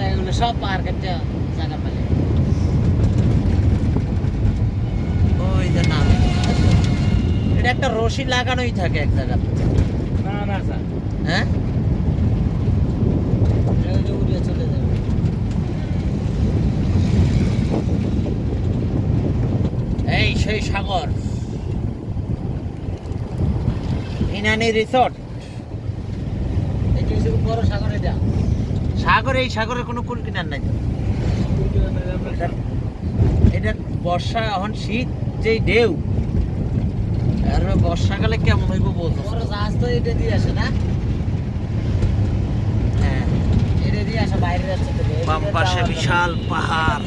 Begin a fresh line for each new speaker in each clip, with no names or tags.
জায়গাগুলো সব কেটে জায়গা পেলে
ওই যে নাম। এটা একটা রশি লাগানোই থাকে এক জায়গাতে
না না স্যার।
হ্যাঁ?
চলে যাবে
এই সেই সাগর। ইনানি রিসোর্ট।
এটা বড় সাগর এটা।
সাগর এই সাগরের কোনো কুল কিনার নাই এটা- বর্ষা এখন শীত যেই ঢেউ আর বর্ষাকালে কেমন হইব বলতো?
জাহাজ তো এটা দিয়ে আসে না?
হ্যাঁ।
এটা দিয়ে আসে বাইরের রাস্তা
বাম পাশে বিশাল পাহাড়।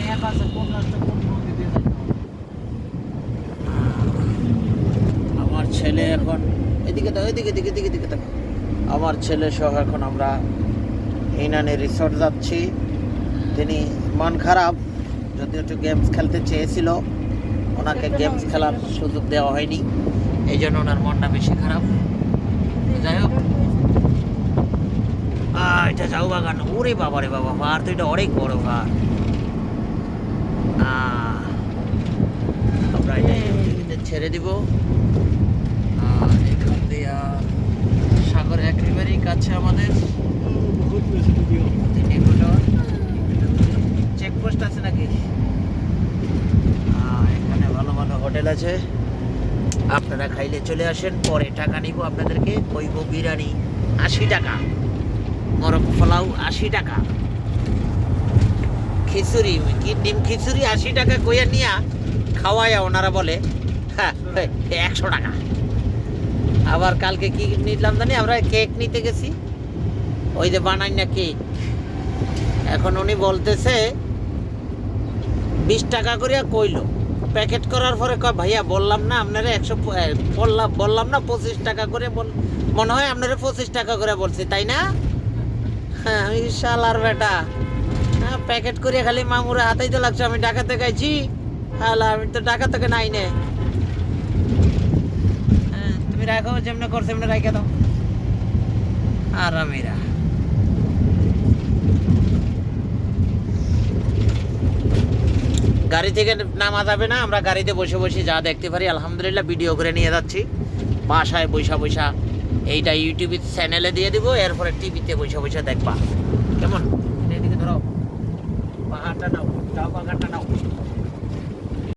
আমার ছেলে এখন এদিকে তো এদিকে এদিকে এদিকে এদিকে। আমার ছেলে সহ এখন আমরা ইনানি রিসোর্ট যাচ্ছি। তিনি মন খারাপ যদি একটু গেমস খেলতে চেয়েছিল। ওনাকে গেমস খেলার সুযোগ দেওয়া হয়নি। এই জন্য ওনার মনটা বেশি খারাপ। যাই হোক। এটা যাও বাগান। ওরে বাবা রে বাবা পাহাড় তো এটা অনেক বড় আহ, আমরা এটা এখানে ছেড়ে দিব। আর এখান দিয়ে সাগর একেবারেই কাছে আমাদের। চেকপোস্ট আছে নাকি? এখানে ভালো ভালো হোটেল আছে। আপনারা খাইলে চলে আসেন, পরে টাকা নিব আপনাদেরকে। কইব বিরিয়ানি আশি টাকা মরক পোলাও আশি টাকা। খিচুড়ি কি ডিম খিচুড়ি আশি টাকা কইয়া নিয়া খাওয়ায় ওনারা বলে হ্যাঁ একশো টাকা। আবার কালকে কি নিলাম জানি, আমরা কেক নিতে গেছি। ওই যে বানাই না কেক এখন উনি বলতেছে, বিশ টাকা করিয়া কইলো। প্যাকেট করার পরে কয়, ভাইয়া, বললাম না আপনারা একশো বললাম বললাম না পঁচিশ টাকা করে বল, মনে হয় আপনারা পঁচিশ টাকা করে বলছি, তাই না? হ্যাঁ শালার বেটা। হ্যাঁ প্যাকেট করে খালি মামুরে হাতেই তো লাগছে, আমি থেকে আইছি হালা আমি তো ঢাকা থেকে নাই নে। হ্যাঁ তুমি রাখো যেমনি করছ এমনি রাখে দাও। আর আমিরা গাড়ি থেকে নামা যাবে না, আমরা গাড়িতে বসে বসে যা দেখতে পারি, আলহামদুলিল্লাহ ভিডিও করে নিয়ে যাচ্ছি। বাসায় বৈশা বৈশা এইটা ইউটিউব চ্যানেলে দিয়ে দিব, এরপরে টিভিতে বৈশা বৈশা দেখবা। কেমন? এদিকে ধরো, পাহাড়টা নাও, যাও পাহাড়টা নাও।